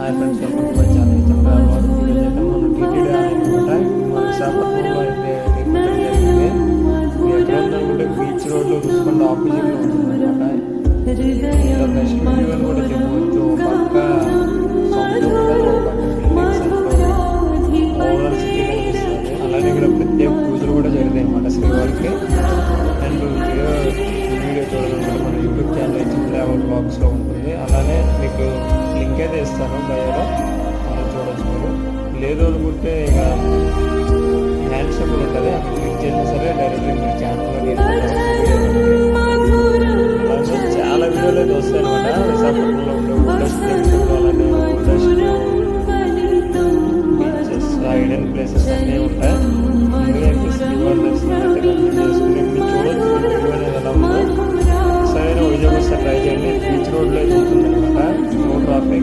hi friends welcome to my channel നമ്മുടെ award ഇതിലേക്ക് നമ്മൾ ടി ടിയുടെ ആനപ്പെട്ട മനസ്സാപ്പുറത്തെ ബീച്ച് റോഡിൽ റിസ്ബണ്ട് ഓപ്പോസിറ്റ് കാശ്മീരുകൾ കൂടെ ചെമ്പോ പക്ക అలానే ఇక్కడ ప్రత్యేక పూజలు కూడా జరిగాయి అన్నమాట శ్రీవారికి అండ్ వీడియో వీడియో చూడాలనుకుంటే మన యూట్యూబ్ ఛానల్ అయితే ఫ్లేవర్ బాక్స్లో ఉంటుంది సగం బయ్యాలో మనం చూడొచ్చు మీరు లేదు అనుకుంటే ఇక హ్యాండ్ షఫుల్ ఉంటుంది అక్కడ క్లిక్ చేసినా సరే డైరెక్ట్గా మీరు ఛానల్లో చాలా వీడియోలు వస్తాయి అనమాట ప్లేసెస్ అన్నీ ఉంటాయి